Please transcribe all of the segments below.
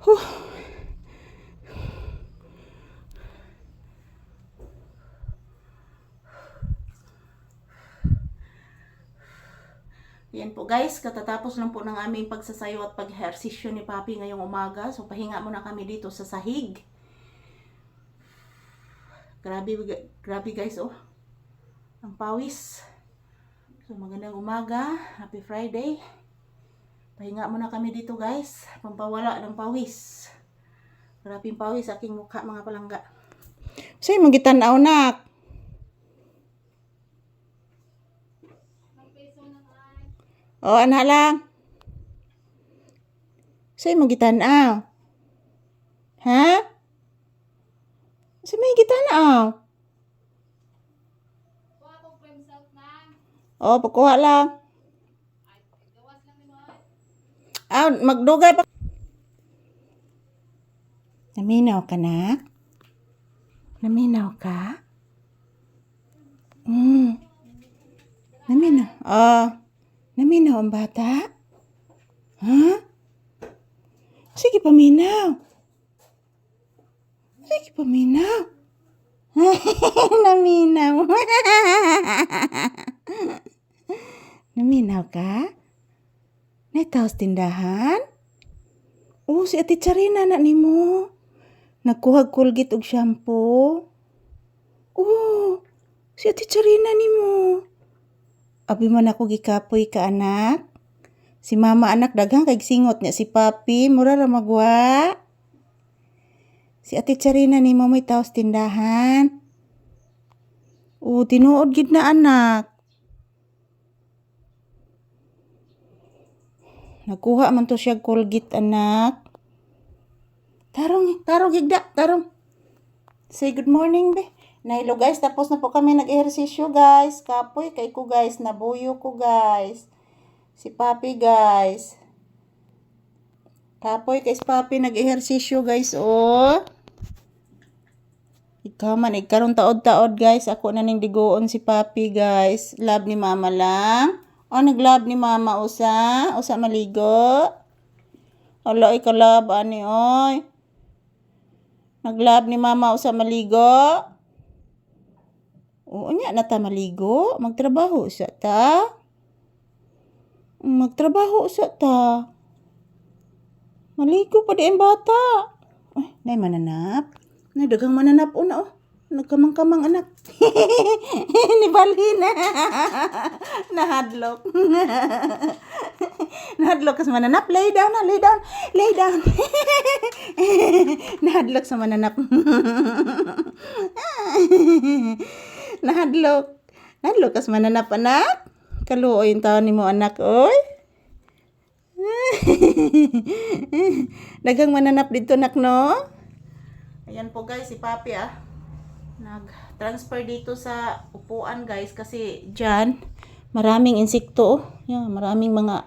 Huh. Yan po guys, katatapos lang po ng aming pagsasayo at pag-ehersisyo ni Papi ngayong umaga. So pahinga muna kami dito sa sahig. Grabe, grabe guys oh. Ang pawis. So magandang umaga, happy Friday. Pahinga muna kami dito guys, pampawala ng pawis. Grabe yung pawis sa aking mukha mga palangga. Sa'yo mong gitanaw nak. O, anak lang. Sa'yo mong gitanaw. Ha? Sa'yo mong gitanaw. O, pakuha lang. Ah, magdugay pa. Naminaw ka na? Naminaw ka? Hmm. Naminaw. Oh. Naminaw ang bata? Ha? Sige, paminaw. Sige, paminaw. Naminaw. Naminaw ka? Naitaos tindahan? Oo, si Ate Charina na ni mo. Nagkuhag kulgit og shampoo. Oo, si Ate Charina ni mo. Abi man ako gikapoy ka anak. Si mama anak daghang kay singot niya si papi, mura ra magwa. Si Ate Charina ni mo may taos tindahan. Oo, tinuod gid na anak. Nagkuha man to siya Colgate anak. Tarong, tarong higda, tarong. Say good morning be. Nailo guys, tapos na po kami nag-ehersisyo guys. Kapoy kay ko guys, nabuyo ko guys. Si Papi guys. Kapoy kay si Papi nag-ehersisyo guys, oh. Ikaw man, ikaroon taod-taod guys. Ako na ning digoon si Papi guys. Love ni Mama lang. O, nag-love ni Mama usa. Usa maligo. Hala, ikaw love, ani, oy. Nag-love ni Mama usa maligo. Oo niya, na ta maligo. Magtrabaho sa ta. Magtrabaho sa ta. Maligo pa di ang bata. Ay, nay mananap. Nay, dagang mananap una, oh. Nagkamang-kamang anak. Ni Balina. Nahadlok. Nahadlok sa mananap. Lay down na, lay down. Lay down. Nahadlok sa mananap. Nahadlok. Nahadlok kas mananap anak. Kaluo yung taon ni mo anak, oy. Dagang mananap dito nak no. Ayan po guys, si Papi ah. Nag-transfer dito sa upuan guys kasi dyan maraming insekto. oh. Yan, maraming mga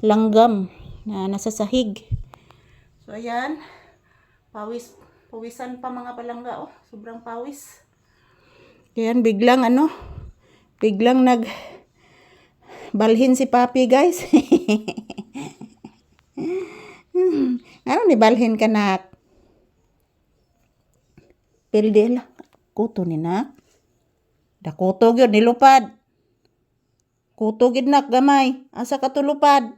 langgam na nasa sahig. So ayan, pawis, pawisan pa mga palangga oh. Sobrang pawis. Ayan, biglang ano, biglang nag balhin si Papi guys. ano ni balhin ka nak? Pilde lang. Kuto ni nak. Da kuto gyud nilupad. Kuto gid nak gamay. Asa ka tulupad?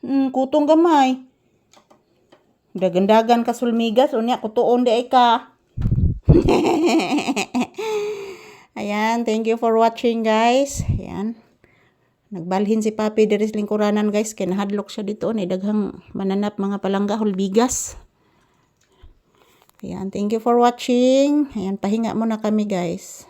Hmm, kutong gamay. Dagandagan ka sulmigas unya kutuon di ka. Ayan, thank you for watching guys. Ayan. Nagbalhin si Papi diri sa lingkuranan guys kay nahadlok siya dito ni daghang mananap mga palangga hulbigas. Ayan, thank you for watching. Ayan, pahinga muna kami guys.